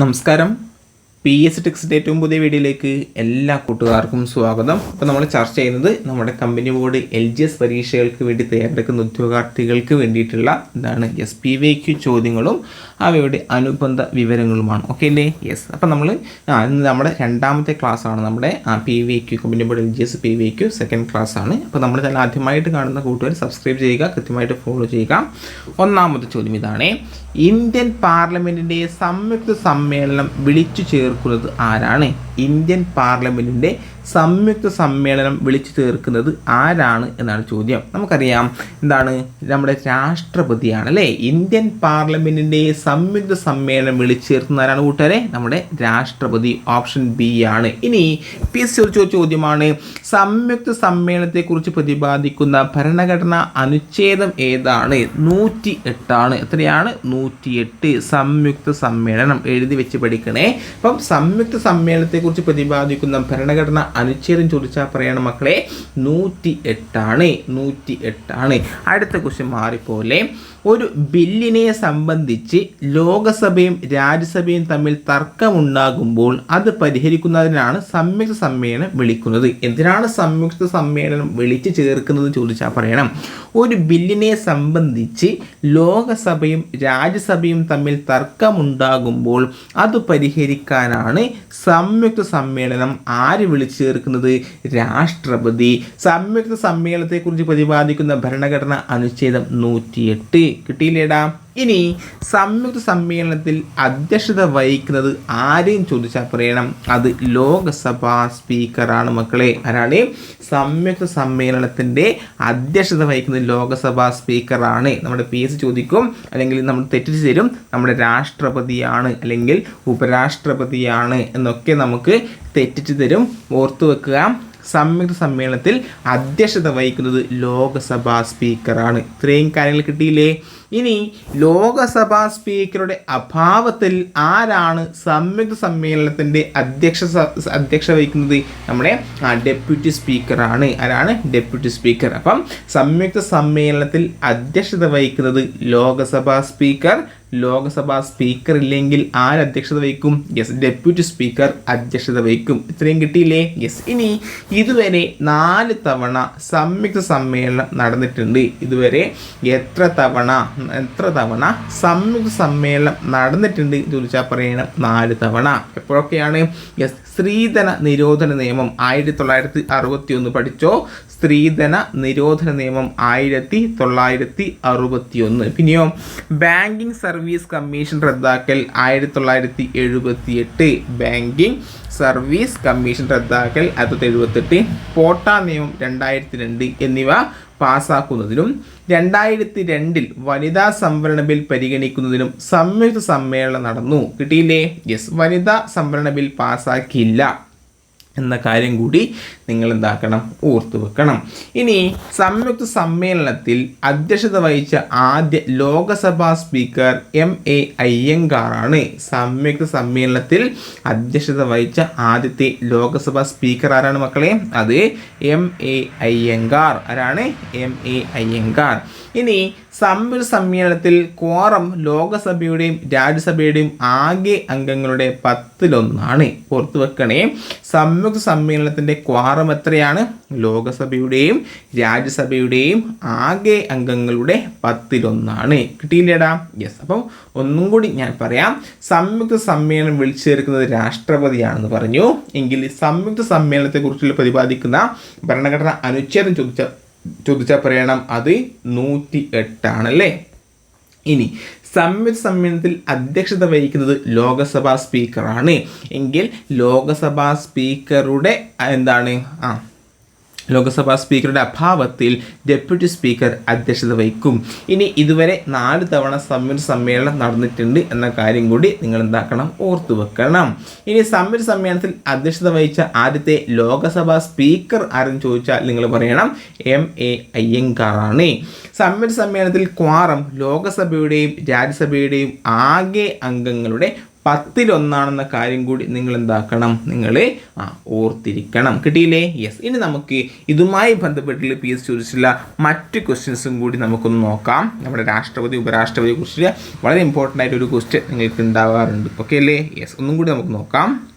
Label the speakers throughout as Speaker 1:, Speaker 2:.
Speaker 1: നമസ്കാരം. P S ടെക്സിന്റെ ഏറ്റവും പുതിയ വീഡിയോയിലേക്ക് എല്ലാ കൂട്ടുകാർക്കും സ്വാഗതം. അപ്പോൾ നമ്മൾ ചർച്ച ചെയ്യുന്നത് നമ്മുടെ company board L G S പരീക്ഷകൾക്ക് വേണ്ടി തയ്യാറെടുക്കുന്ന ഉദ്യോഗാർത്ഥികൾക്ക് വേണ്ടിയിട്ടുള്ള എന്താണ് എസ് പി വി ക്യു ചോദ്യങ്ങളും അവയുടെ അനുബന്ധ വിവരങ്ങളുമാണ്. ഓക്കെ അല്ലേ? യെസ് അപ്പോൾ നമ്മൾ ആ ഇന്ന് നമ്മുടെ രണ്ടാമത്തെ ക്ലാസ്സാണ് നമ്മുടെ P V Q company board L G S P V Q second class ആണ്. അപ്പോൾ നമ്മൾ തന്നെ ആദ്യമായിട്ട് കാണുന്ന കൂട്ടുകാർ സബ്സ്ക്രൈബ് ചെയ്യുക കൃത്യമായിട്ട് ഫോളോ ചെയ്യുക. ഒന്നാമത്തെ ചോദ്യം ഇതാണ് ഇന്ത്യൻ പാർലമെന്റിന്റെ സംയുക്ത സമ്മേളനം വിളിച്ചു ചേർക്കുന്നത് ആരാണ്? ഇന്ത്യൻ പാർലമെന്റിന്റെ സംയുക്ത സമ്മേളനം വിളിച്ചു ചേർക്കുന്നത് ആരാണ് എന്നാണ് ചോദ്യം. നമുക്കറിയാം എന്താണ് നമ്മുടെ രാഷ്ട്രപതിയാണ് അല്ലേ? ഇന്ത്യൻ പാർലമെന്റിന്റെ സംയുക്ത സമ്മേളനം വിളിച്ചു ചേർക്കുന്ന ആരാണ് കൂട്ടുകാരെ? നമ്മുടെ രാഷ്ട്രപതി ഓപ്ഷൻ ബി ആണ്. ഇനി പി എസ് ചോദിച്ച ചോദ്യമാണ് സംയുക്ത സമ്മേളനത്തെക്കുറിച്ച് പ്രതിപാദിക്കുന്ന ഭരണഘടനാ അനുച്ഛേദം ഏതാണ്? നൂറ്റി എട്ടാണ് എത്രയാണ്? നൂറ്റിയെട്ട്. സംയുക്ത സമ്മേളനം എഴുതി വെച്ച് പഠിക്കണേ. അപ്പം സംയുക്ത സമ്മേളനത്തെക്കുറിച്ച് പ്രതിപാദിക്കുന്ന ഭരണഘടന അനുച്ഛേദം ചോദിച്ചാൽ പറയണം മക്കളെ നൂറ്റി എട്ടാണ് നൂറ്റി എട്ടാണ് അടുത്ത ക്വസ്റ്റ്യൻ മാറിപ്പോലെ ഒരു ബില്ലിനെ സംബന്ധിച്ച് ലോകസഭയും രാജ്യസഭയും തമ്മിൽ തർക്കമുണ്ടാകുമ്പോൾ അത് പരിഹരിക്കുന്നതിനാണ് സംയുക്ത സമ്മേളനം വിളിക്കുന്നത്. എന്തിനാണ് സംയുക്ത സമ്മേളനം വിളിച്ചു ചേർക്കുന്നത് ചോദിച്ചാൽ പറയണം. ഒരു ബില്ലിനെ സംബന്ധിച്ച് ലോകസഭയും രാജ്യസഭയും തമ്മിൽ തർക്കമുണ്ടാകുമ്പോൾ അത് പരിഹരിക്കാനാണ് സംയുക്ത സമ്മേളനം ആര് വിളിച്ചു ചേർക്കുന്നത്? രാഷ്ട്രപതി. സംയുക്ത സമ്മേളനത്തെക്കുറിച്ച് പ്രതിപാദിക്കുന്ന ഭരണഘടന അനുച്ഛേദം നൂറ്റിയെട്ട്. കിട്ടിയില്ലേടാ? ഇനി സംയുക്ത സമ്മേളനത്തിൽ അധ്യക്ഷത വഹിക്കുന്നത് ആരെയും ചോദിച്ചാൽ പറയണം. അത് ലോകസഭാ സ്പീക്കറാണ് മക്കളെ. ആരാണ്? സംയുക്ത സമ്മേളനത്തിന്റെ അധ്യക്ഷത വഹിക്കുന്നത് ലോകസഭാ സ്പീക്കറാണ്. നമ്മുടെ പി എസ് ചോദിക്കും അല്ലെങ്കിൽ നമ്മൾ തെറ്റിച്ച് തരും. നമ്മുടെ രാഷ്ട്രപതിയാണ് അല്ലെങ്കിൽ ഉപരാഷ്ട്രപതിയാണ് എന്നൊക്കെ നമുക്ക് തെറ്റിച്ച് തരും. ഓർത്തു വെക്കുക. സംയുക്ത സമ്മേളനത്തിൽ അധ്യക്ഷത വഹിക്കുന്നത് ലോക്സഭാ സ്പീക്കറാണ്. ഇത്രയും കാര്യങ്ങൾ കിട്ടിയില്ലേ? ഇനി ലോകസഭാ സ്പീക്കറുടെ അഭാവത്തിൽ ആരാണ് സംയുക്ത സമ്മേളനത്തിന്റെ അധ്യക്ഷ അധ്യക്ഷ വഹിക്കുന്നത്? നമ്മുടെ ഡെപ്യൂട്ടി സ്പീക്കറാണ്. ആരാണ്? Deputy speaker. അപ്പം സംയുക്ത സമ്മേളനത്തിൽ അധ്യക്ഷത വഹിക്കുന്നത് ലോകസഭാ സ്പീക്കർ. ലോകസഭാ സ്പീക്കർ ഇല്ലെങ്കിൽ ആര് അധ്യക്ഷത വഹിക്കും? യെസ് ഡെപ്യൂട്ടി സ്പീക്കർ അധ്യക്ഷത വഹിക്കും. ഇത്രയും കിട്ടിയില്ലേ? യെസ്. ഇനി ഇതുവരെ നാല് തവണ സംയുക്ത സമ്മേളനം നടന്നിട്ടുണ്ട്. ഇതുവരെ എത്ര തവണ? എത്ര തവണ സംയുക്ത സമ്മേളനം നടന്നിട്ടുണ്ട് ചോദിച്ചാൽ പറയണം. നാല് തവണ. എപ്പോഴൊക്കെയാണ്? യെസ് സ്ത്രീധന നിരോധന നിയമം ആയിരത്തി തൊള്ളായിരത്തി അറുപത്തി ഒന്ന് പഠിച്ചോ? സ്ത്രീധന നിരോധന നിയമം ആയിരത്തി തൊള്ളായിരത്തി അറുപത്തി ഒന്ന് പിന്നെയോ ബാങ്കിങ് സർവീസ് കമ്മീഷൻ റദ്ദാക്കൽ ആയിരത്തി തൊള്ളായിരത്തി എഴുപത്തി എട്ട് ബാങ്കിങ് സർവീസ് കമ്മീഷൻ റദ്ദാക്കൽ ആയിരത്തി തൊള്ളായിരത്തി എഴുപത്തെട്ട് പോട്ട നിയമം രണ്ടായിരത്തി രണ്ട് എന്നിവ പാസ്സാക്കുന്നതിനും രണ്ടായിരത്തി രണ്ടിൽ വനിതാ സംവരണ ബിൽ പരിഗണിക്കുന്നതിനും സംയുക്ത സമ്മേളനം നടന്നു. കിട്ടിയില്ലേ? യെസ്. വനിതാ സംവരണ ബിൽ പാസ്സാക്കിയില്ല എന്ന കാര്യം കൂടി നിങ്ങൾ എന്താക്കണം ഓർത്തു വെക്കണം. ഇനി സംയുക്ത സമ്മേളനത്തിൽ അധ്യക്ഷത വഹിച്ച ആദ്യ ലോകസഭാ സ്പീക്കർ എം എ അയ്യങ്കാറാണ് സംയുക്ത സമ്മേളനത്തിൽ അധ്യക്ഷത വഹിച്ച ആദ്യത്തെ ലോകസഭാ സ്പീക്കർ ആരാണ് മക്കളെ? അത് എം എ അയ്യങ്കാർ. ആരാണ്? M A Ayyangar. ഇനി സംയുക്ത സമ്മേളനത്തിൽ ക്വാറം ലോകസഭയുടെയും രാജ്യസഭയുടെയും ആകെ അംഗങ്ങളുടെ പത്തിലൊന്നാണ്. ഓർത്തു വെക്കണേ. സംയുക്ത സമ്മേളനത്തിന്റെ ക്വാറം എത്രയാണ്? ലോകസഭയുടെയും രാജ്യസഭയുടെയും ആകെ അംഗങ്ങളുടെ പത്തിലൊന്നാണ്. കിട്ടിയില്ലേടാ? യെസ് അപ്പം ഒന്നും കൂടി ഞാൻ പറയാം. സംയുക്ത സമ്മേളനം വിളിച്ചു ചേർക്കുന്നത് രാഷ്ട്രപതിയാണെന്ന് പറഞ്ഞു. എങ്കിൽ സംയുക്ത സമ്മേളനത്തെക്കുറിച്ചുള്ള പ്രതിപാദിക്കുന്ന ഭരണഘടന അനുച്ഛേദം ചോദിച്ച ചോദിച്ചാൽ പറയണം. അത് നൂറ്റി എട്ടാണല്ലേ ഇനി സംയുക്ത സമ്മേളനത്തിൽ അധ്യക്ഷത വഹിക്കുന്നത് ലോകസഭാ സ്പീക്കറാണ്. എങ്കിൽ ലോകസഭാ സ്പീക്കറുടെ എന്താണ്? ആ ലോക്സഭാ സ്പീക്കറുടെ അഭാവത്തിൽ ഡെപ്യൂട്ടി സ്പീക്കർ അധ്യക്ഷത വഹിക്കും. ഇനി ഇതുവരെ നാല് തവണ സംയുക്ത സമ്മേളനം നടന്നിട്ടുണ്ട് എന്ന കാര്യം കൂടി നിങ്ങൾ എന്താക്കണം ഓർത്തു വെക്കണം. ഇനി സംയുക്ത സമ്മേളനത്തിൽ അധ്യക്ഷത വഹിച്ച ആദ്യത്തെ ലോകസഭാ സ്പീക്കർ ആരെന്ന് ചോദിച്ചാൽ നിങ്ങൾ പറയണം എം. എ. അയ്യങ്കാറാണ്. സംയുക്ത സമ്മേളനത്തിൽ ക്വാറം ലോകസഭയുടെയും രാജ്യസഭയുടെയും ആകെ അംഗങ്ങളുടെ പത്തിലൊന്നാണെന്ന കാര്യം കൂടി നിങ്ങൾ എന്താക്കണം നിങ്ങൾ ആ ഓർത്തിരിക്കണം. കിട്ടിയില്ലേ? യെസ് ഇനി നമുക്ക് ഇതുമായി ബന്ധപ്പെട്ടുള്ള പി എസ് ചോദിച്ചിട്ടുള്ള മറ്റ് ക്വസ്റ്റ്യൻസും കൂടി നമുക്കൊന്ന് നോക്കാം. നമ്മുടെ രാഷ്ട്രപതി ഉപരാഷ്ട്രപതിയെ കുറിച്ച് വളരെ ഇമ്പോർട്ടന്റ് ആയിട്ട് ഒരു ക്വസ്റ്റ്യൻ നിങ്ങൾക്ക് ഉണ്ടാവാറുണ്ട്. ഓക്കെ അല്ലേ? യെസ് ഒന്നും കൂടി നമുക്ക് നോക്കാം.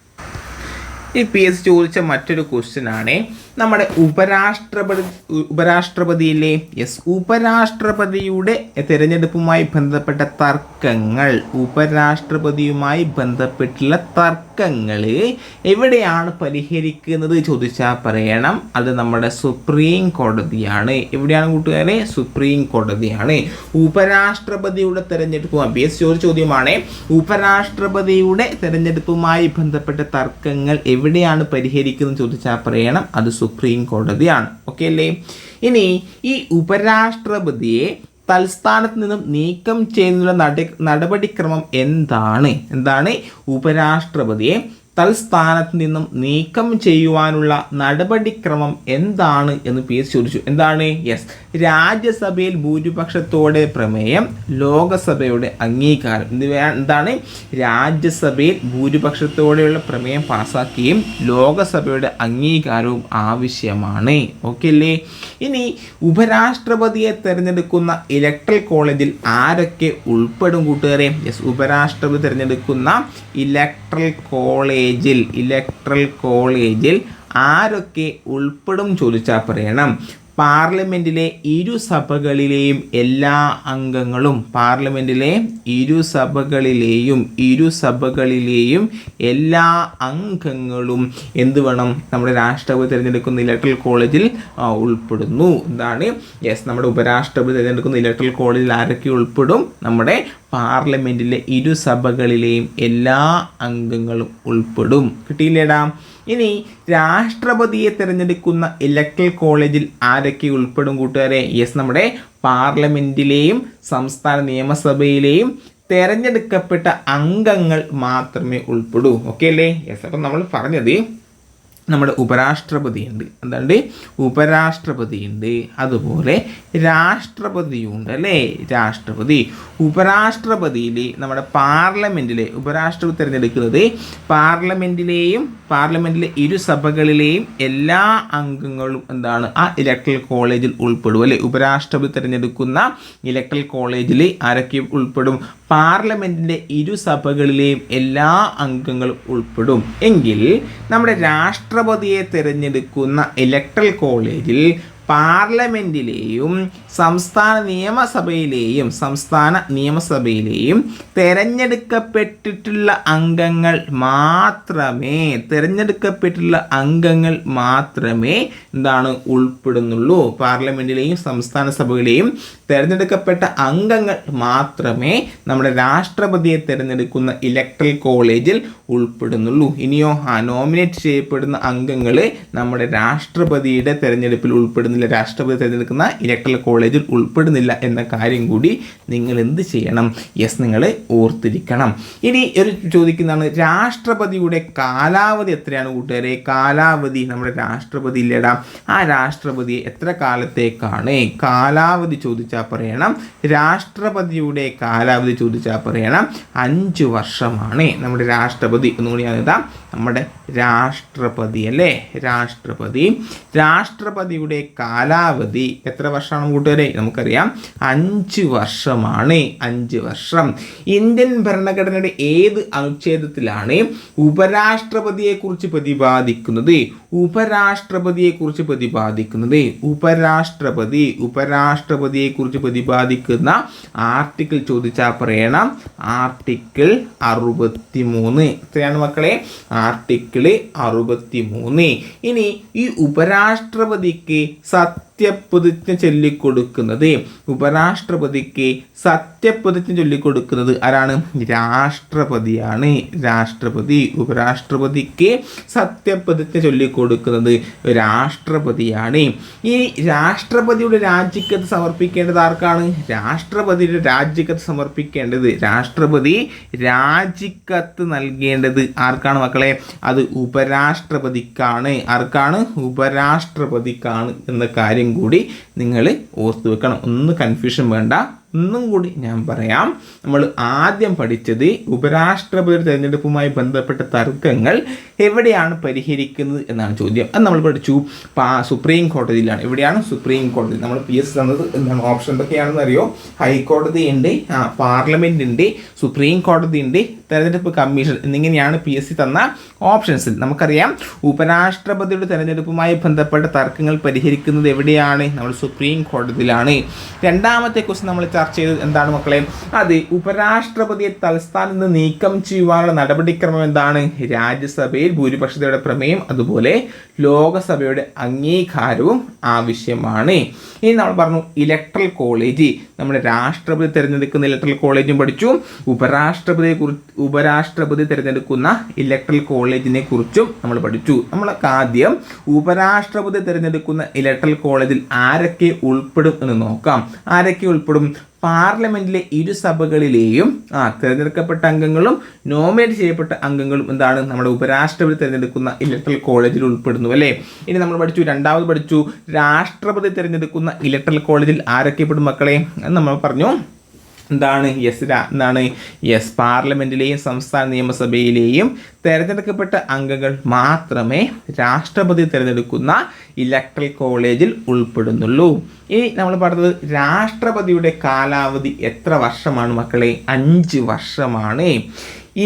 Speaker 1: ഈ പി എസ് ചോദിച്ച മറ്റൊരു ക്വസ്റ്റ്യൻ ആണ് നമ്മുടെ ഉപരാഷ്ട്രപതി ഉപരാഷ്ട്രപതിയിലെ യെസ് ഉപരാഷ്ട്രപതിയുടെ തിരഞ്ഞെടുപ്പുമായി ബന്ധപ്പെട്ട തർക്കങ്ങൾ ഉപരാഷ്ട്രപതിയുമായി ബന്ധപ്പെട്ടുള്ള തർക്കങ്ങൾ എവിടെയാണ് പരിഹരിക്കുന്നത് ചോദിച്ചാൽ പറയണം. അത് നമ്മുടെ സുപ്രീം കോടതിയാണ്. എവിടെയാണ് കൂട്ടുകാരെ? സുപ്രീം കോടതിയാണ്. ഉപരാഷ്ട്രപതിയുടെ തിരഞ്ഞെടുപ്പുമായി പി എസ് ചോദിച്ച ചോദ്യമാണ് ഉപരാഷ്ട്രപതിയുടെ തിരഞ്ഞെടുപ്പുമായി ബന്ധപ്പെട്ട തർക്കങ്ങൾ എവിടെയാണ് പരിഹരിക്കുന്നത് ചോദിച്ചാൽ പറയണം അത് സുപ്രീം കോടതിയാണ്. ഓക്കെ അല്ലേ? ഇനി ഈ ഉപരാഷ്ട്രപതിയെ തൽസ്ഥാനത്ത് നിന്നും നീക്കം ചെയ്യുന്നതിനുള്ള നടപടിക്രമം എന്താണ്? എന്താണ്? ഉപരാഷ്ട്രപതിയെ തൽസ്ഥാനത്ത് നിന്നും നീക്കം ചെയ്യുവാനുള്ള നടപടിക്രമം എന്താണ് എന്ന് പി എസ് ചോദിച്ചു. എന്താണ്? യെസ്. രാജ്യസഭയിൽ ഭൂരിപക്ഷത്തോടെ പ്രമേയം ലോകസഭയുടെ അംഗീകാരം. ഇത് എന്താണ്? രാജ്യസഭയിൽ ഭൂരിപക്ഷത്തോടെയുള്ള പ്രമേയം പാസാക്കുകയും ലോകസഭയുടെ അംഗീകാരവും ആവശ്യമാണ്. ഓക്കെ അല്ലേ? ഇനി ഉപരാഷ്ട്രപതിയെ തിരഞ്ഞെടുക്കുന്ന ഇലക്ട്രൽ കോളേജിൽ ആരൊക്കെ ഉൾപ്പെടും കൂട്ടുകാരെ? യെസ്. ഉപരാഷ്ട്രപതി തിരഞ്ഞെടുക്കുന്ന ഇലക്ട്രൽ കോളേജിൽ ഇലക്ട്രൽ കോളേജിൽ ആരൊക്കെ ഉൾപ്പെടും ചോദിച്ചാൽ പറയണം. പാർലമെന്റിലെ ഇരു സഭകളിലെയും എല്ലാ അംഗങ്ങളും പാർലമെന്റിലെ ഇരു സഭകളിലെയും ഇരു എല്ലാ അംഗങ്ങളും എന്ത് വേണം? നമ്മുടെ രാഷ്ട്രപതി തിരഞ്ഞെടുക്കുന്ന ഇലക്ട്രൽ കോളേജിൽ ഉൾപ്പെടുന്നു. എന്താണ്? യെസ് നമ്മുടെ ഉപരാഷ്ട്രപതി തിരഞ്ഞെടുക്കുന്ന ഇലക്ട്രൽ കോളേജിൽ ആരൊക്കെ ഉൾപ്പെടും? നമ്മുടെ പാർലമെന്റിലെ ഇരു സഭകളിലെയും എല്ലാ അംഗങ്ങളും ഉൾപ്പെടും. കിട്ടിയില്ലേടാ? ഇനി രാഷ്ട്രപതിയെ തിരഞ്ഞെടുക്കുന്ന ഇലക്ട്രൽ കോളേജിൽ ആരൊക്കെ ഉൾപ്പെടും കൂട്ടുകാരെ? യെസ് നമ്മുടെ പാർലമെന്റിലെയും സംസ്ഥാന നിയമസഭയിലെയും തിരഞ്ഞെടുക്കപ്പെട്ട അംഗങ്ങൾ മാത്രമേ ഉൾപ്പെടൂ. ഓക്കെ അല്ലേ? യെസ് അപ്പം നമ്മൾ പറഞ്ഞത് നമ്മുടെ ഉപരാഷ്ട്രപതിയുണ്ട്. എന്താണ്ട്? ഉപരാഷ്ട്രപതി ഉണ്ട് അതുപോലെ രാഷ്ട്രപതിയുണ്ട് അല്ലേ? രാഷ്ട്രപതി. ഉപരാഷ്ട്രപതിയിൽ നമ്മുടെ പാർലമെന്റിലെ ഉപരാഷ്ട്രപതി തിരഞ്ഞെടുക്കുന്നത് പാർലമെന്റിലെയും പാർലമെന്റിലെ ഇരു സഭകളിലെയും എല്ലാ അംഗങ്ങളും എന്താണ്? ആ ഇലക്ട്രൽ കോളേജിൽ ഉൾപ്പെടും അല്ലേ? ഉപരാഷ്ട്രപതി തിരഞ്ഞെടുക്കുന്ന ഇലക്ട്രൽ കോളേജിൽ ആരൊക്കെ ഉൾപ്പെടും? പാർലമെന്റിന്റെ ഇരു സഭകളിലെയും എല്ലാ അംഗങ്ങളും ഉൾപ്പെടും. എങ്കിൽ നമ്മുടെ രാഷ്ട്രപതിയെ തിരഞ്ഞെടുക്കുന്ന ഇലക്ട്രൽ കോളേജിൽ പാർലമെന്റിലെയും സംസ്ഥാന നിയമസഭയിലെയും സംസ്ഥാന നിയമസഭയിലെയും തിരഞ്ഞെടുക്കപ്പെട്ടിട്ടുള്ള അംഗങ്ങൾ മാത്രമേ തിരഞ്ഞെടുക്കപ്പെട്ടിട്ടുള്ള അംഗങ്ങൾ മാത്രമേ എന്താണ് ഉൾപ്പെടുന്നുള്ളൂ. പാർലമെന്റിലെയും സംസ്ഥാന സഭയിലെയും തിരഞ്ഞെടുക്കപ്പെട്ട അംഗങ്ങൾ മാത്രമേ നമ്മുടെ രാഷ്ട്രപതിയെ തിരഞ്ഞെടുക്കുന്ന ഇലക്ട്രൽ കോളേജിൽ ഉൾപ്പെടുന്നുള്ളൂ. ഇനിയോ ആ നോമിനേറ്റ് ചെയ്യപ്പെടുന്ന അംഗങ്ങൾ നമ്മുടെ രാഷ്ട്രപതിയുടെ തെരഞ്ഞെടുപ്പിൽ ഉൾപ്പെടുന്നില്ല രാഷ്ട്രപതി തിരഞ്ഞെടുക്കുന്ന ഇലക്ട്രൽ കോളേജിൽ ഉൾപ്പെടുന്നില്ല എന്ന കാര്യം കൂടി നിങ്ങൾ എന്ത് ചെയ്യണം? യെസ് നിങ്ങൾ ഓർത്തിരിക്കണം. ഇനി ഒരു ചോദിക്കുന്നതാണ് രാഷ്ട്രപതിയുടെ കാലാവധി എത്രയാണ് കൂട്ടുകാരെ? കാലാവധി നമ്മുടെ രാഷ്ട്രപതി ഇല്ലടാ. ആ രാഷ്ട്രപതി എത്ര കാലത്തേക്കാണ്? കാലാവധി ചോദിച്ചാൽ പറയണം. രാഷ്ട്രപതിയുടെ കാലാവധി ചോദിച്ചാൽ പറയണം. അഞ്ച് വർഷമാണ് നമ്മുടെ രാഷ്ട്രപതി. എന്നുകൂടി ഞാൻ എഴുതാം. നമ്മുടെ രാഷ്ട്രപതി അല്ലേ? രാഷ്ട്രപതി. രാഷ്ട്രപതിയുടെ കാലാവധി എത്ര വർഷമാണ് കൂട്ടുകാരെ? നമുക്കറിയാം. അഞ്ച് വർഷമാണ്. അഞ്ച് വർഷം. ഇന്ത്യൻ ഭരണഘടനയുടെ ഏത് അനുച്ഛേദത്തിലാണ് ഉപരാഷ്ട്രപതിയെക്കുറിച്ച് പ്രതിപാദിക്കുന്നത്? ഉപരാഷ്ട്രപതിയെക്കുറിച്ച് പ്രതിപാദിക്കുന്നത്. ഉപരാഷ്ട്രപതി ഉപരാഷ്ട്രപതിയെക്കുറിച്ച് പ്രതിപാദിക്കുന്ന ആർട്ടിക്കിൾ ചോദിച്ചാൽ പറയണം ആർട്ടിക്കിൾ അറുപത്തി മൂന്ന് എത്രയാണ് മക്കളെ? ആർട്ടിക്കിൾ അറുപത്തി മൂന്ന് ഇനി ഈ ഉപരാഷ്ട്രപതിക്ക് Sat സത്യപ്രതിജ്ഞ ചൊല്ലിക്കൊടുക്കുന്നത്. ഉപരാഷ്ട്രപതിക്ക് സത്യപ്രതിജ്ഞ ചൊല്ലിക്കൊടുക്കുന്നത് ആരാണ്? രാഷ്ട്രപതിയാണ്. രാഷ്ട്രപതി ഉപരാഷ്ട്രപതിക്ക് സത്യപ്രതിജ്ഞ ചൊല്ലിക്കൊടുക്കുന്നത് രാഷ്ട്രപതിയാണ്. ഈ രാഷ്ട്രപതിയുടെ രാജിക്കത്ത് സമർപ്പിക്കേണ്ടത് ആർക്കാണ്? രാഷ്ട്രപതിയുടെ രാജിക്കത്ത് സമർപ്പിക്കേണ്ടത്. രാഷ്ട്രപതി രാജിക്കത്ത് നൽകേണ്ടത് ആർക്കാണ് മക്കളെ? അത് ഉപരാഷ്ട്രപതിക്കാണ്. ആർക്കാണ്? ഉപരാഷ്ട്രപതിക്കാണ് എന്ന കാര്യം കൂടി നിങ്ങൾ ഓർത്ത് വെക്കണം. ഒന്ന് കൺഫ്യൂഷൻ വേണ്ട. ഒന്നും കൂടി ഞാൻ പറയാം. നമ്മൾ ആദ്യം പഠിച്ചത് ഉപരാഷ്ട്രപതി തിരഞ്ഞെടുപ്പുമായി ബന്ധപ്പെട്ട തർക്കങ്ങൾ എവിടെയാണ് പരിഹരിക്കുന്നത് എന്നാണ് ചോദ്യം. അത് നമ്മൾ പഠിച്ചു. സുപ്രീം കോടതിയിലാണ്. എവിടെയാണ് സുപ്രീം കോടതി? നമ്മൾ പി എസ് തന്നത് എന്താണ്? ഓപ്ഷൻ എന്തൊക്കെയാണെന്ന് അറിയോ ഹൈക്കോടതി ഉണ്ട് ആ പാർലമെന്റ് ഉണ്ട് സുപ്രീം കോടതി ഉണ്ട് തെരഞ്ഞെടുപ്പ് കമ്മീഷൻ എന്നിങ്ങനെയാണ് പി എസ് സി തന്ന ഓപ്ഷൻസിൽ നമുക്കറിയാം ഉപരാഷ്ട്രപതിയുടെ തെരഞ്ഞെടുപ്പുമായി ബന്ധപ്പെട്ട തർക്കങ്ങൾ പരിഹരിക്കുന്നത് എവിടെയാണ്? നമ്മൾ സുപ്രീം കോടതിയിലാണ്. രണ്ടാമത്തെ ക്വസ്റ്റ്യൻ നമ്മൾ ചർച്ച ചെയ്തത് എന്താണ് മക്കളെ? അത് ഉപരാഷ്ട്രപതിയെ തലസ്ഥാനത്ത് നിന്ന് നീക്കം ചെയ്യുവാനുള്ള നടപടിക്രമം എന്താണ്? രാജ്യസഭയിൽ ഭൂരിപക്ഷതയുടെ പ്രമേയം അതുപോലെ ലോകസഭയുടെ അംഗീകാരവും ആവശ്യമാണ്. ഇനി നമ്മൾ പറഞ്ഞു ഇലക്ട്രൽ കോളേജ് നമ്മുടെ രാഷ്ട്രപതി തിരഞ്ഞെടുക്കുന്ന ഇലക്ട്രൽ കോളേജും പഠിച്ചു. ഉപരാഷ്ട്രപതിയെ കുറിച്ച് ഉപരാഷ്ട്രപതി തിരഞ്ഞെടുക്കുന്ന ഇലക്ട്രൽ കോളേജിനെ കുറിച്ചും നമ്മൾ പഠിച്ചു. നമ്മൾ ആദ്യം ഉപരാഷ്ട്രപതി തിരഞ്ഞെടുക്കുന്ന ഇലക്ട്രൽ കോളേജിൽ ആരൊക്കെ ഉൾപ്പെടും എന്ന് നോക്കാം. ആരൊക്കെ ഉൾപ്പെടും? പാർലമെന്റിലെ ഇരു സഭകളിലെയും ആ തിരഞ്ഞെടുക്കപ്പെട്ട അംഗങ്ങളും നോമിനേറ്റ് ചെയ്യപ്പെട്ട അംഗങ്ങളും എന്താണ്? നമ്മുടെ ഉപരാഷ്ട്രപതി തിരഞ്ഞെടുക്കുന്ന ഇലക്ട്രൽ കോളേജിൽ ഉൾപ്പെടുന്നു അല്ലേ? ഇനി നമ്മൾ പഠിച്ചു രണ്ടാമത് പഠിച്ചു. രാഷ്ട്രപതി തിരഞ്ഞെടുക്കുന്ന ഇലക്ട്രൽ കോളേജിൽ ആരൊക്കെ പെടും മക്കളെ? എന്ന് നമ്മൾ പറഞ്ഞു. എന്താണ്? യെസ് എന്താണ്? യെസ് പാർലമെന്റിലെയും സംസ്ഥാന നിയമസഭയിലെയും തിരഞ്ഞെടുക്കപ്പെട്ട അംഗങ്ങൾ മാത്രമേ രാഷ്ട്രപതി തിരഞ്ഞെടുക്കുന്ന ഇലക്ട്രൽ കോളേജിൽ ഉൾപ്പെടുന്നുള്ളൂ. ഈ നമ്മൾ പറഞ്ഞത് രാഷ്ട്രപതിയുടെ കാലാവധി എത്ര വർഷമാണ് മക്കളെ? അഞ്ച് വർഷമാണ്.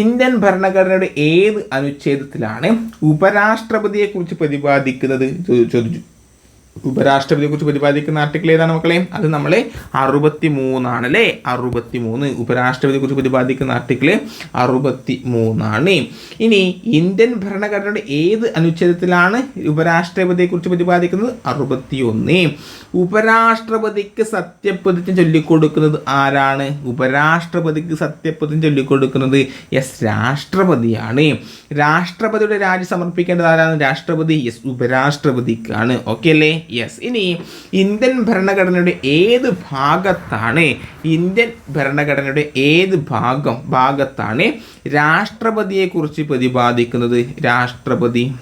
Speaker 1: ഇന്ത്യൻ ഭരണഘടനയുടെ ഏത് അനുച്ഛേദത്തിലാണ് ഉപരാഷ്ട്രപതിയെക്കുറിച്ച് പ്രതിപാദിക്കുന്നത്? ചോദിച്ചു ഉപരാഷ്ട്രപതിയെ കുറിച്ച് പ്രതിപാദിക്കുന്ന ആർട്ടിക്കിൾ ഏതാണ് മക്കളെ? അത് നമ്മളെ അറുപത്തി മൂന്നാണ് അല്ലേ അറുപത്തി മൂന്ന് ഉപരാഷ്ട്രപതിയെ കുറിച്ച് പ്രതിപാദിക്കുന്ന ആർട്ടിക്കിൾ അറുപത്തി മൂന്നാണ് ഇനി ഇന്ത്യൻ ഭരണഘടനയുടെ ഏത് അനുച്ഛേദത്തിലാണ് ഉപരാഷ്ട്രപതിയെ കുറിച്ച് പ്രതിപാദിക്കുന്നത്? അറുപത്തി ഒന്ന് ഉപരാഷ്ട്രപതിക്ക് സത്യപ്രതിജ്ഞ ചൊല്ലിക്കൊടുക്കുന്നത് ആരാണ്? ഉപരാഷ്ട്രപതിക്ക് സത്യപ്രതിജ്ഞ ചൊല്ലിക്കൊടുക്കുന്നത് എസ് രാഷ്ട്രപതിയാണ്. രാഷ്ട്രപതിയുടെ രാജി സമർപ്പിക്കേണ്ടത് ആരാണ്? രാഷ്ട്രപതി. എസ് ഉപരാഷ്ട്രപതിക്കാണ്. ഓക്കെ അല്ലേ? യെസ് ഇനി ഇന്ത്യൻ ഭരണഘടനയുടെ ഏത് ഭാഗത്താണ് ഇന്ത്യൻ ഭരണഘടനയുടെ ഏത് ഭാഗം ഭാഗത്താണ് രാഷ്ട്രപതിയെക്കുറിച്ച് പ്രതിപാദിക്കുന്നത്? രാഷ്ട്രപതി.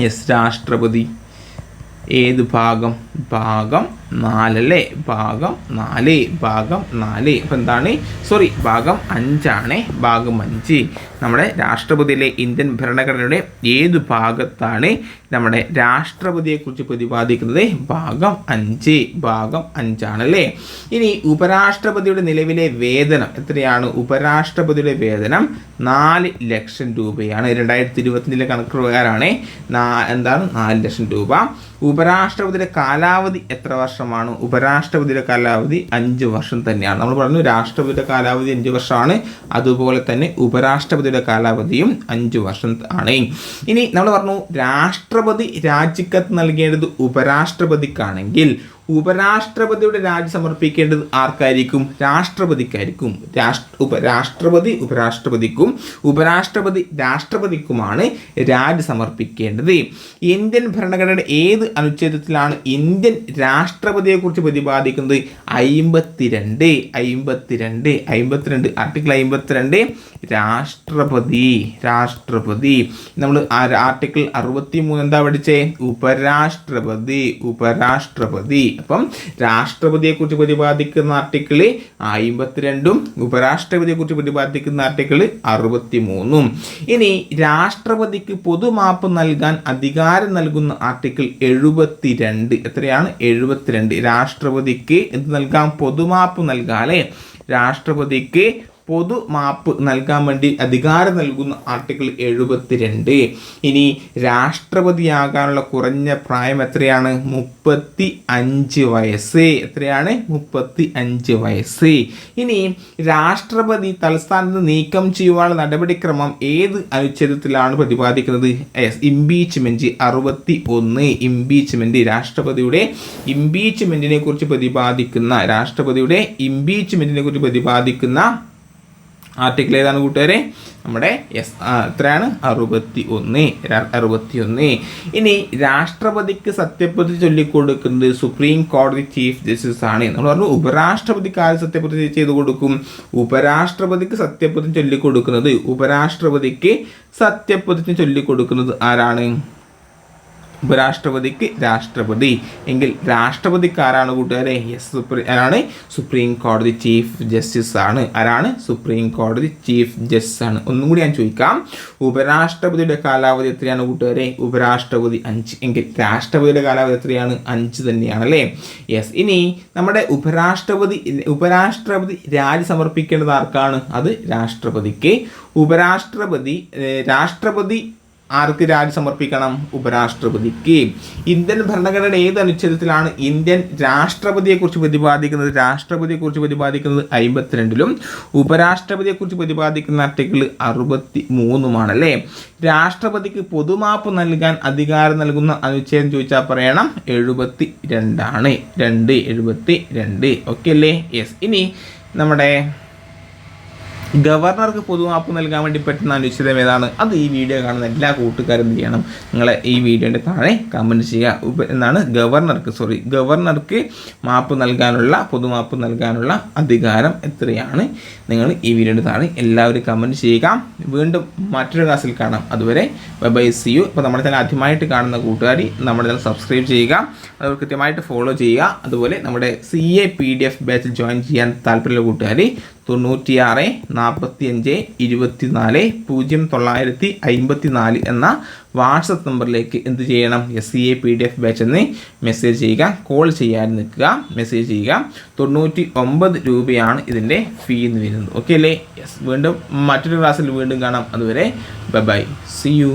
Speaker 1: യെസ് രാഷ്ട്രപതി. ഏത് ഭാഗം? ഭാഗം നാലല്ലേ? ഭാഗം നാല് ഭാഗം നാല്. അപ്പോൾ എന്താണ്? സോറി ഭാഗം അഞ്ചാണ്. ഭാഗം അഞ്ച്. നമ്മുടെ രാഷ്ട്രപതിയിലെ ഇന്ത്യൻ ഭരണഘടനയുടെ ഏത് ഭാഗത്താണ് നമ്മുടെ രാഷ്ട്രപതിയെക്കുറിച്ച് പ്രതിപാദിക്കുന്നത്? ഭാഗം അഞ്ച് ഭാഗം അഞ്ചാണല്ലേ? ഇനി ഉപരാഷ്ട്രപതിയുടെ നിലവിലെ വേതനം എത്രയാണ്? ഉപരാഷ്ട്രപതിയുടെ വേതനം നാല് ലക്ഷം രൂപയാണ്. രണ്ടായിരത്തി ഇരുപത്തിന്റെ കണക്ക് പ്രകാരമാണ് എന്താണ്? നാല് ലക്ഷം രൂപ. ഉപരാഷ്ട്രപതിയുടെ കാലാവധി എത്ര വർഷമാണ്. ഉപരാഷ്ട്രപതിയുടെ കാലാവധി അഞ്ച് വർഷം തന്നെയാണ്. നമ്മൾ പറഞ്ഞു രാഷ്ട്രപതിയുടെ കാലാവധി അഞ്ച് വർഷമാണ്. അതുപോലെ തന്നെ ഉപരാഷ്ട്രപതിയുടെ കാലാവധിയും അഞ്ച് വർഷം ആണ്. ഇനി നമ്മൾ പറഞ്ഞു രാഷ്ട്രപതി രാജിക്കത്ത് നൽകേണ്ടത് ഉപരാഷ്ട്രപതിക്കാണെങ്കിൽ ഉപരാഷ്ട്രപതിയുടെ രാജി സമർപ്പിക്കേണ്ടത് ആർക്കായിരിക്കും? രാഷ്ട്രപതിക്കായിരിക്കും. രാഷ്ട്ര ഉപരാഷ്ട്രപതി ഉപരാഷ്ട്രപതിക്കും ഉപരാഷ്ട്രപതി രാഷ്ട്രപതിക്കുമാണ് രാജി സമർപ്പിക്കേണ്ടത്. ഇന്ത്യൻ ഭരണഘടനയുടെ ഏത് അനുച്ഛേദത്തിലാണ് ഇന്ത്യൻ രാഷ്ട്രപതിയെക്കുറിച്ച് പ്രതിപാദിക്കുന്നത്? അയിമ്പത്തിരണ്ട് അയിമ്പത്തിരണ്ട് അയിമ്പത്തിരണ്ട് ആർട്ടിക്കിൾ അയിമ്പത്തിരണ്ട്. രാഷ്ട്രപതി രാഷ്ട്രപതി. നമ്മൾ ആർട്ടിക്കിൾ അറുപത്തി മൂന്ന് എന്താ പഠിച്ചേ? ഉപരാഷ്ട്രപതി ഉപരാഷ്ട്രപതി. അപ്പം രാഷ്ട്രപതിയെ കുറിച്ച് പ്രതിപാദിക്കുന്ന ആർട്ടിക്കിൾ ഉപരാഷ്ട്രപതിയെ കുറിച്ച് പ്രതിപാദിക്കുന്ന ആർട്ടിക്കിൾ അറുപത്തി മൂന്നും ഇനി രാഷ്ട്രപതിക്ക് പൊതുമാപ്പ് നൽകാൻ അധികാരം നൽകുന്ന ആർട്ടിക്കിൾ എഴുപത്തിരണ്ട്. എത്രയാണ്? എഴുപത്തിരണ്ട്. രാഷ്ട്രപതിക്ക് എന്ത് നൽകാം? പൊതുമാപ്പ് നൽകാം രാഷ്ട്രപതിക്ക് പൊതു മാപ്പ് നൽകാൻ വേണ്ടി അധികാരം നൽകുന്ന ആർട്ടിക്കിൾ എഴുപത്തിരണ്ട്. ഇനി രാഷ്ട്രപതിയാകാനുള്ള കുറഞ്ഞ പ്രായം എത്രയാണ്? മുപ്പത്തി അഞ്ച് വയസ്സ്. എത്രയാണ്? മുപ്പത്തി അഞ്ച് വയസ്സ്. ഇനി രാഷ്ട്രപതി തലസ്ഥാനത്ത് നീക്കം ചെയ്യുവാനുള്ള നടപടിക്രമം ഏത് അനുച്ഛേദത്തിലാണ് പ്രതിപാദിക്കുന്നത്? ഇംപീച്ച്മെന്റ് അറുപത്തി ഒന്ന് ഇംപീച്ച്മെന്റ് രാഷ്ട്രപതിയുടെ ഇംപീച്ച്മെന്റിനെ കുറിച്ച് പ്രതിപാദിക്കുന്ന രാഷ്ട്രപതിയുടെ ഇംപീച്ച്മെന്റിനെ കുറിച്ച് പ്രതിപാദിക്കുന്ന ആർട്ടിക്കിൾ ഏതാണ് കൂട്ടുകാരെ? നമ്മുടെ എസ് എത്രയാണ്? അറുപത്തി ഒന്ന് അറുപത്തി ഒന്ന് ഇനി രാഷ്ട്രപതിക്ക് സത്യപ്രതി ചൊല്ലിക്കൊടുക്കുന്നത് സുപ്രീം കോടതി ചീഫ് ജസ്റ്റിസ് ആണ് നമ്മൾ പറഞ്ഞു. ഉപരാഷ്ട്രപതിക്ക് ആര് സത്യപ്രതി ചെയ്ത് കൊടുക്കും? ഉപരാഷ്ട്രപതിക്ക് സത്യപ്രതി ചൊല്ലിക്കൊടുക്കുന്നത് ഉപരാഷ്ട്രപതിക്ക് സത്യപ്രതി ചൊല്ലിക്കൊടുക്കുന്നത് ആരാണ്? ഉപരാഷ്ട്രപതിക്ക് രാഷ്ട്രപതി. എങ്കിൽ രാഷ്ട്രപതിക്ക് ആരാണ് കൂട്ടുകാരെ? യെസ് സുപ്രീം ആരാണ്? സുപ്രീം കോടതി ചീഫ് ജസ്റ്റിസ് ആണ്. ആരാണ്? സുപ്രീം കോടതി ചീഫ് ജസ്റ്റിസ് ആണ്. ഒന്നും കൂടി ഞാൻ ചോദിക്കാം. ഉപരാഷ്ട്രപതിയുടെ കാലാവധി എത്രയാണ് കൂട്ടുകാരെ? ഉപരാഷ്ട്രപതി അഞ്ച്. എങ്കിൽ രാഷ്ട്രപതിയുടെ കാലാവധി എത്രയാണ്? അഞ്ച് തന്നെയാണ് അല്ലേ യെസ് ഇനി നമ്മുടെ ഉപരാഷ്ട്രപതി ഉപരാഷ്ട്രപതി രാജി സമർപ്പിക്കേണ്ടത് ആർക്കാണ്? അത് രാഷ്ട്രപതിക്ക്. ഉപരാഷ്ട്രപതി രാഷ്ട്രപതി ആർക്ക് രാജി സമർപ്പിക്കണം ഉപരാഷ്ട്രപതിക്ക്. ഇന്ത്യൻ ഭരണഘടന ഏത് അനുച്ഛേദത്തിലാണ് ഇന്ത്യൻ രാഷ്ട്രപതിയെക്കുറിച്ച് പ്രതിപാദിക്കുന്നത്? രാഷ്ട്രപതിയെക്കുറിച്ച് പ്രതിപാദിക്കുന്നത് അമ്പത്തിരണ്ടിലും ഉപരാഷ്ട്രപതിയെക്കുറിച്ച് പ്രതിപാദിക്കുന്ന ആർട്ടിക്കിൾ അറുപത്തി മൂന്നുമാണല്ലേ രാഷ്ട്രപതിക്ക് പൊതുമാപ്പ് നൽകാൻ അധികാരം നൽകുന്ന അനുച്ഛേദം ചോദിച്ചാൽ പറയണം എഴുപത്തി രണ്ടാണ് രണ്ട് എഴുപത്തി രണ്ട് ഓക്കെ അല്ലേ യെസ്. ഇനി നമ്മുടെ ഗവർണർക്ക് പൊതുവാപ്പ് നൽകാൻ വേണ്ടി പറ്റുന്ന അനുച്ഛേദം ഏതാണ്? അത് ഈ വീഡിയോ കാണുന്ന എല്ലാ കൂട്ടുകാരും എന്ത് ചെയ്യണം? നിങ്ങളെ ഈ വീഡിയോന്റെ താഴെ കമന്റ് ചെയ്യുക. എന്നാണ് ഗവർണർക്ക് സോറി ഗവർണർക്ക് മാപ്പ് നൽകാനുള്ള പൊതുമാപ്പ് നൽകാനുള്ള അധികാരം എത്രയാണ്? നിങ്ങൾ ഈ വീഡിയോയുടെ താഴെ എല്ലാവരും കമന്റ് ചെയ്യുക. വീണ്ടും മറ്റൊരു ക്ലാസ്സിൽ കാണാം. അതുവരെ ബൈ സി യു ഇപ്പോൾ നമ്മുടെ തന്നെ ആദ്യമായിട്ട് കാണുന്ന കൂട്ടുകാരി നമ്മുടെ തന്നെ സബ്സ്ക്രൈബ് ചെയ്യുക. അത് കൃത്യമായിട്ട് ഫോളോ ചെയ്യുക. അതുപോലെ നമ്മുടെ C A P D F ബാച്ചിൽ ജോയിൻ ചെയ്യാൻ താല്പര്യമുള്ള കൂട്ടുകാർ തൊണ്ണൂറ്റിയാറ് നാൽപ്പത്തി അഞ്ച് ഇരുപത്തിനാല് പൂജ്യം തൊള്ളായിരത്തി അമ്പത്തി നാല് എന്ന വാട്സപ്പ് നമ്പറിലേക്ക് എന്ത് ചെയ്യണം? S C A P D F batch എന്ന് മെസ്സേജ് ചെയ്യുക കോൾ ചെയ്യാൻ നിൽക്കുക മെസ്സേജ് ചെയ്യുക. തൊണ്ണൂറ്റി ഒമ്പത് രൂപയാണ് ഇതിന്റെ ഫീ എന്ന് വരുന്നത്. ഓക്കെ അല്ലേ? യെസ് വീണ്ടും മറ്റൊരു ക്ലാസ്സിൽ വീണ്ടും കാണാം. അതുവരെ ബൈ ബൈ സി യു